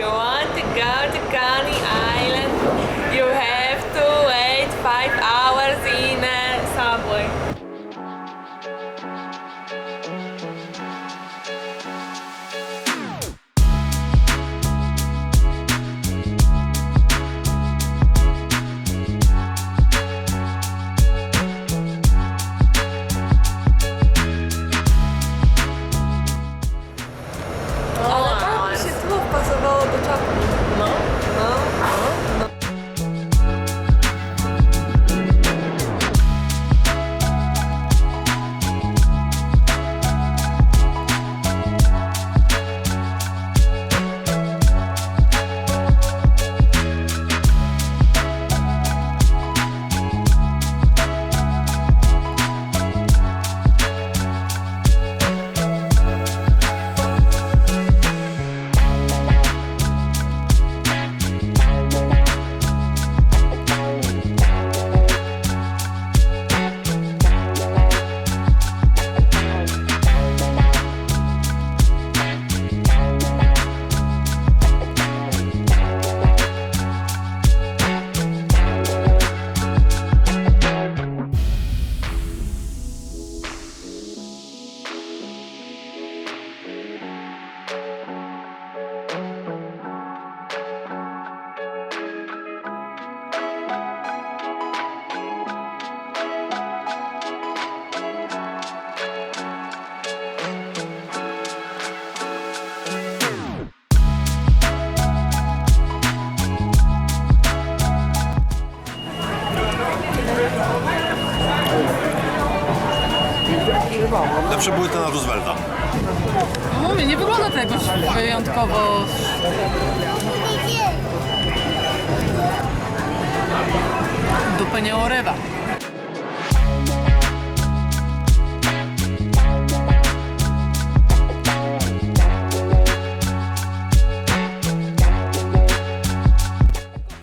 you want to go to Coney Island, Lepsze były te na Roosevelta. Mówię, nie wygląda to jakoś wyjątkowo... Dupę nie urywa.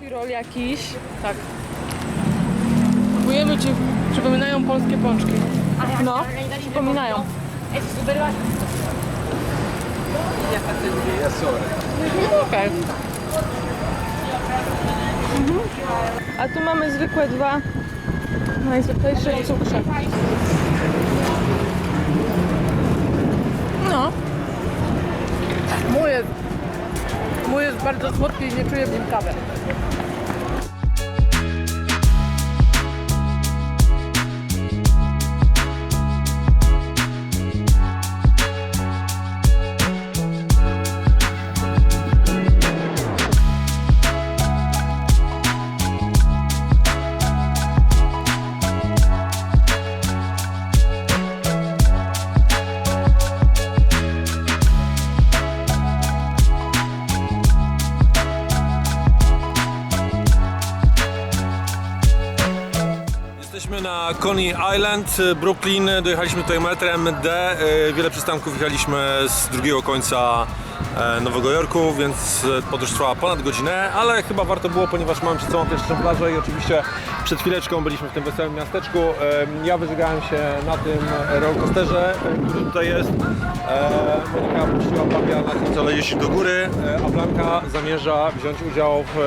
Pirol jakiś. Tak. Próbujemy, czy przypominają polskie pączki. No, przypominają. Okej. Mhm. A tu mamy zwykłe dwa najzwyklejsze cukrze. No. Mój jest, mój jest bardzo słodki i nie czuję w nim kawy. Na Coney Island, Brooklyn. Dojechaliśmy tutaj metrem D. E, Wiele przystanków jechaliśmy z drugiego końca e, Nowego Jorku, więc e, podróż trwała ponad godzinę, ale chyba warto było, ponieważ mamy przed sobą pierwszą plażę i oczywiście przed chwileczką byliśmy w tym wesołym miasteczku. Ja wyżygałem się na tym rollercoasterze, e, który tutaj jest. Monika puściła papia na tym, co leci do góry, a Blanka zamierza wziąć udział w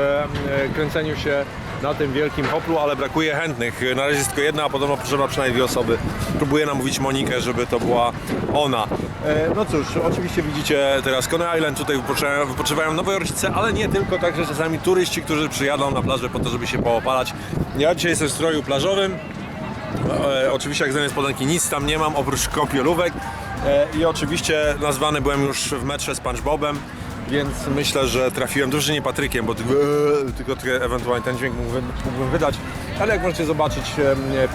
kręceniu się na tym wielkim hoplu, ale brakuje chętnych. Na razie jest tylko jedna, a podobno potrzeba przynajmniej dwie osoby. Próbuję namówić Monikę, żeby to była ona. E, no cóż, oczywiście widzicie teraz Coney Island, tutaj wypoczywają, wypoczywają nowojorczycy, ale nie tylko, także czasami turyści, którzy przyjadą na plażę po to, żeby się poopalać. Ja dzisiaj jestem w stroju plażowym. E, oczywiście jak zamiast spodenki nic tam nie mam, oprócz kąpielówek. E, I oczywiście nazwany byłem już w metrze SpongeBobem, więc myślę, że trafiłem dużo nie Patrykiem, bo tylko, ewentualnie ten dźwięk mógłbym, mógłbym wydać. Ale jak możecie zobaczyć,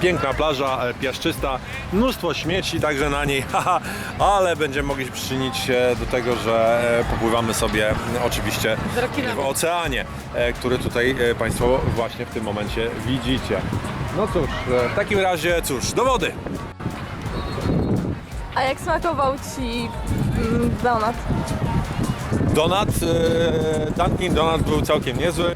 piękna plaża, e, piaszczysta, mnóstwo śmieci także na niej, ale będziemy mogli przyczynić się do tego, że e, popływamy sobie oczywiście w oceanie, e, który tutaj Państwo właśnie w tym momencie widzicie. No cóż, w takim razie cóż, do wody! A jak smakował Ci mm, donut? Donat, e, Dunkin Donat był całkiem niezły.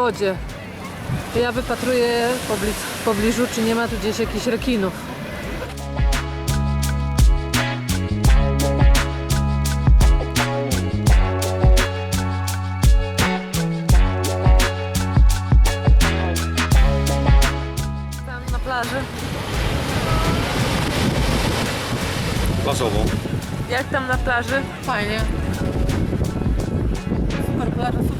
Wodzie. Ja wypatruję w pobli- w pobliżu, czy nie ma tu gdzieś jakichś rekinów. Tam na plaży. Plażową. Jak tam na plaży? Fajnie. Super plaża, super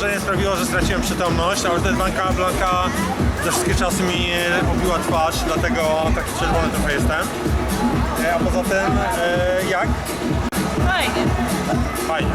Przeciążenie sprawiło, że straciłem przytomność, ale wtedy Blanka Blanka ze wszystkie czasy mi pobiła twarz, dlatego taki czerwony trochę jestem. E, A poza tym, e, jak? fajnie. Fajnie.